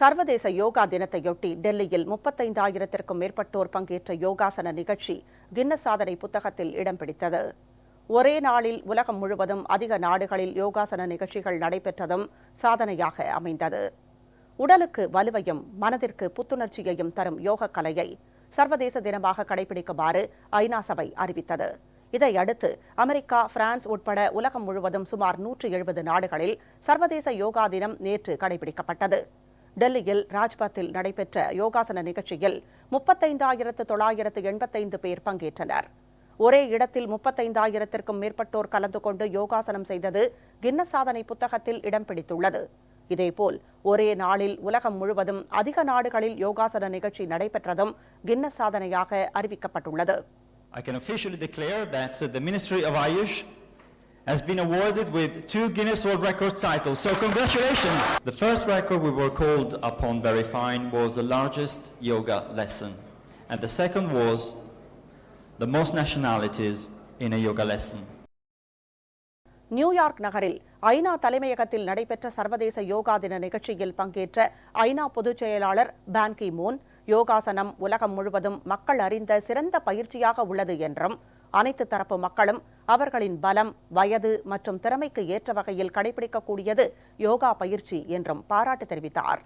சர்வதேச யோகா தினத்தையொட்டி டெல்லியில் முப்பத்தைந்தாயிரத்திற்கும் மேற்பட்டோர் பங்கேற்ற யோகாசன நிகழ்ச்சி கின்னஸ் சாதனை புத்தகத்தில் இடம் பிடித்தது. ஒரே நாளில் உலகம் முழுவதும் அதிக நாடுகளில் யோகாசன நிகழ்ச்சிகள் நடைபெற்றதும் சாதனையாக அமைந்தது. உடலுக்கு வலுவையும் மனதிற்கு புத்துணர்ச்சியையும் தரும் யோக கலையை சர்வதேச தினமாக கடைபிடிக்குமாறு ஐநா சபை அறிவித்தது. இதையடுத்து அமெரிக்கா பிரான்ஸ் உட்பட உலகம் முழுவதும் சுமார் நூற்று எழுபது நாடுகளில் சர்வதேச யோகா தினம் நேற்று கடைபிடிக்கப்பட்டது. டெல்லியில் ராஜ்பத்தில் நடைபெற்ற யோகாசன நிகழ்ச்சியில் முப்பத்தைந்தாயிரத்து தொள்ளாயிரத்து எண்பத்தைந்து பேர் பங்கேற்றனர். ஒரே இடத்தில் முப்பத்தைந்தாயிரத்திற்கும் மேற்பட்டோர் கலந்து கொண்டு யோகாசனம் செய்தது கின்னஸ் சாதனை புத்தகத்தில் இடம் பிடித்துள்ளது. இதேபோல் ஒரே நாளில் உலகம் முழுவதும் அதிக நாடுகளில் யோகாசன நிகழ்ச்சி நடைபெற்றதும் கின்னஸ் சாதனையாக அறிவிக்கப்பட்டுள்ளது. I can officially declare that the Ministry of Ayush has been awarded with two Guinness World Records titles. So congratulations! The first record we were called upon verifying was the largest yoga lesson. And the second was the most nationalities in a yoga lesson. New York நகரில் ஐநா தலைமையகத்தில் நடைபெற்ற சர்வதேச யோகா தின நிகழ்ச்சியில் பங்கேற்ற ஐநா பொதுச் செயலாளர் பான்கி மூன் யோகாசனம் உலகம் முழுவதும் மக்கள் அறிந்த சிறந்த பயிற்சியாக உள்ளது என்றும் அனைத்து தரப்பு மக்களும் அவர்களின் பலம் வயது மற்றும் திறமைக்கு ஏற்ற வகையில் கடைபிடிக்கக்கூடியது யோகா பயிற்சி என்றும் பாராட்டு தெரிவித்தார்.